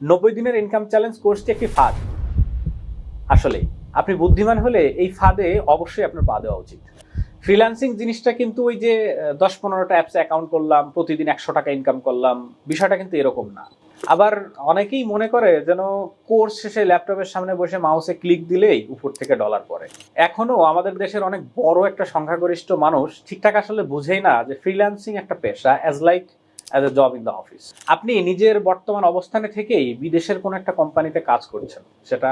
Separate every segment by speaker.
Speaker 1: নব্বই দিনের income challenge কোর্সটি একটি ফাঁদ। আসলে, আপনি বুদ্ধিমান হলে এই ফাঁদে অবশ্যই আপনার পা দেওয়া উচিত। ফ্রিল্যান্সিং জিনিসটা কিন্তু ওই যে দশ পনেরোটা অ্যাপসে অ্যাকাউন্ট করলাম, প্রতিদিন একশো টাকা ইনকাম করলাম, বিষয়টা কিন্তু এরকম না। আবার অনেকেই মনে করে যেন কোর্স শেষে ল্যাপটপের সামনে বসে মাউসে ক্লিক দিলেই উপর থেকে ডলার পড়ে। এখনও আমাদের দেশের অনেক বড় একটা সংখ্যাগরিষ্ঠ মানুষ ঠিকঠাক আসলে বুঝেই না যে ফ্রিল্যান্সিং একটা পেশা as like as a job in the office আপনি নিজের বর্তমান অবস্থানে থেকেই বিদেশের কোনো একটা কোম্পানিতে কাজ করছেন। সেটা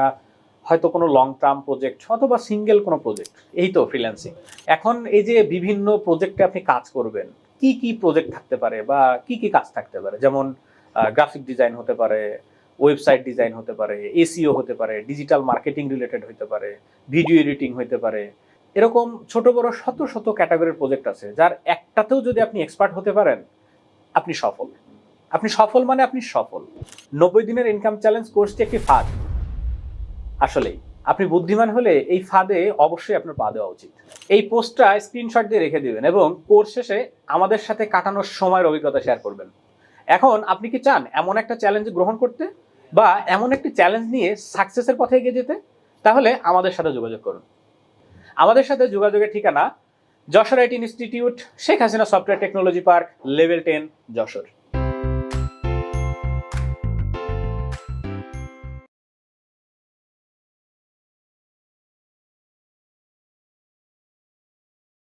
Speaker 1: হয়তো কোনো লং টার্ম প্রজেক্ট অথবা সিঙ্গেল কোনো প্রজেক্ট এই তো ফ্রিল্যান্সিং এখন এই যে বিভিন্ন প্রজেক্টে আপনি কাজ করবেন, কি কি প্রজেক্ট থাকতে পারে বা কি কি কাজ থাকতে পারে? যেমন গ্রাফিক ডিজাইন হতে পারে ওয়েবসাইট ডিজাইন হতে পারে এসিও হতে পারে ডিজিটাল মার্কেটিং রিলেটেড হতে পারে ভিডিও এডিটিং হতে পারে। এরকম ছোট বড় শত শত ক্যাটাগরির প্রজেক্ট আছে, যার একটাতেও যদি আপনি এক্সপার্ট হতে পারেন আপনি সফল। আপনি সফল মানে আপনি সফল। নব্বই দিনের ইনকাম চ্যালেঞ্জ কোর্সটি একটি ফাঁদ। আসলেই আপনি বুদ্ধিমান হলে এই ফাঁদে অবশ্যই আপনার পা দেওয়া উচিত। এই পোস্টটা স্ক্রিনশট দিয়ে রেখে দিবেন এবং কোর্স শেষে আমাদের সাথে কাটানোর সময়ের অভিজ্ঞতা শেয়ার করবেন। এখন আপনি কি চান এমন একটা চ্যালেঞ্জ গ্রহণ করতে বা এমন একটি চ্যালেঞ্জ নিয়ে সাকসেসের পথে এগিয়ে যেতে? তাহলে আমাদের সাথে যোগাযোগ করুন। আমাদের সাথে যোগাযোগের ঠিকানা Jessore IT institute Sheikh Hasina software technology park level ten Jessore.